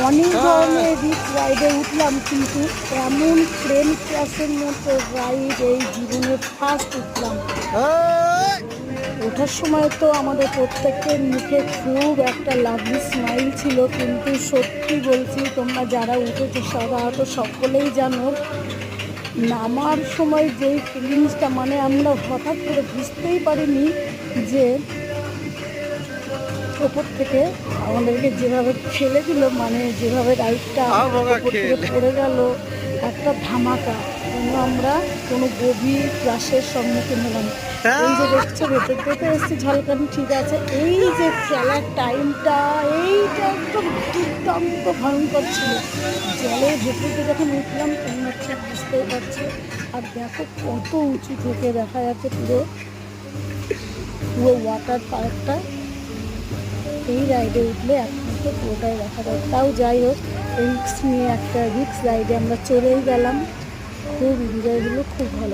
অনেক ধরনের রিক্স রাইডে উঠলাম কিন্তু এমন ট্রেন ক্লাসের মতো রাইড এই জীবনে ফার্স্ট উঠলাম। ওঠার সময় তো আমাদের প্রত্যেকের মুখে খুব একটা লাভলি স্মাইল ছিল কিন্তু সত্যি বলছি তোমরা যারা উঠেছো সাধারণত সকলেই জানো নামার সময় যেই ফিলিংসটা মানে আমরা হঠাৎ করে বুঝতেই পারিনি যে ওপর থেকে আমাদেরকে যেভাবে ফেলে দিল মানে যেভাবে থেকে পড়ে গেল একটা ধামাকা। যেন আমরা কোনো গভীর ক্লাসের সম্মুখীন হলাম। এই যে দেখছ ভেতর থেকে এসছি ঝলকানি ঠিক আছে? এই যে খেলার টাইমটা এইটা একদম দুর্দান্ত ভয়ঙ্কর ছিল। জলের ভেতর থেকে যখন উঠলাম তোমরা ঠিক বুঝতেই পারছ। আর দেখো কত উঁচু থেকে দেখা যাচ্ছে পুরো পুরো ওয়াটার পার্কটা এই রাইডে উঠলে একমাত্র পুরোটাই দেখা যায়। তাও যাই হোক রিক্স নিয়ে একটা রিক্স রাইডে আমরা চলেই গেলাম। খুব এনজয় হলো, খুব ভালো।